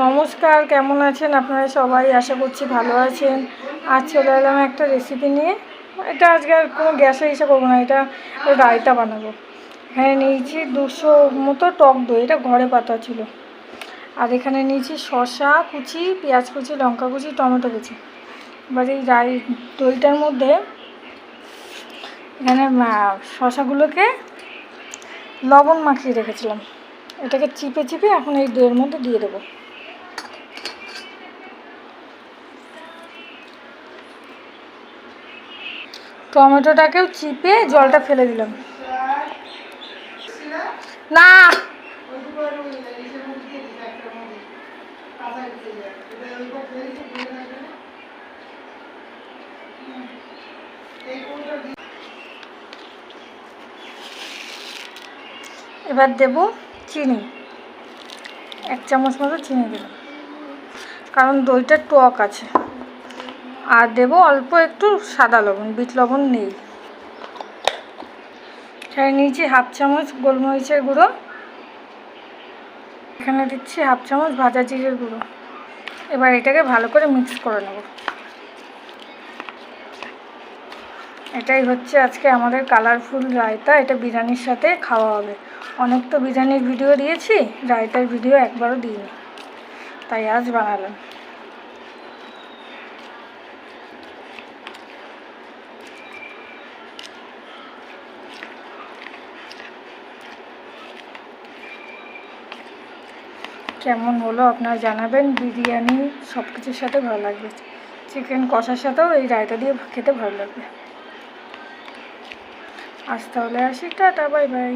নমস্কার কেমন আছেন আপনারা সবাই? আশা করছি ভালো আছেন। আজ চলে এলাম একটা রেসিপি নিয়ে। এটা আজকে আর কোনো গ্যাসে এসে করব না এটা রায়তা বানাবো। হ্যাঁ নিয়েছি দুশো মতো টক দই এটা ঘরে পাতা ছিল। আর এখানে নিয়েছি শসা কুচি পেঁয়াজ কুচি লঙ্কা কুচি টমেটো কুচি। এবার এই রাই দইটার মধ্যে এখানে আহ, শসাগুলোকে লবণ মাখিয়ে রেখেছিলাম। এটাকে চিপে চিপে এখন এই দইয়ের মধ্যে দিয়ে দেবো। টমেটোটাকেও চিপে জলটা ফেলে দিলাম। না! এবার দেব চিনি। এক চামচ মতো চিনি দিলাম। কারণ দইটা টক আছে। আর দেবো অল্প একটু সাদা লবণ, বিট লবণ নেই। এখানে নিয়েছি হাফ চামচ গোলমরিচের গুঁড়ো। এখানে দিচ্ছি হাফ চামচ ভাজা জিরের গুঁড়ো। এবার এটাকে ভালো করে মিক্স করে নেব। এটাই হচ্ছে আজকে আমাদের কালারফুল রায়তা, এটা বিরিয়ানির সাথে খাওয়া হবে। অনেক তো বিরিয়ানির ভিডিও দিয়েছি, রায়তার ভিডিও একবারও দিইনি। তাই আজ বানালাম। কেমন হলো আপনারা জানাবেন। বিরিয়ানি সব কিছুর সাথে ভালো লাগবে। চিকেন কষার সাথেও এই রায়তা দিয়ে খেতে ভালো লাগবে। আজ তাহলে আসি। Tata, bye bye.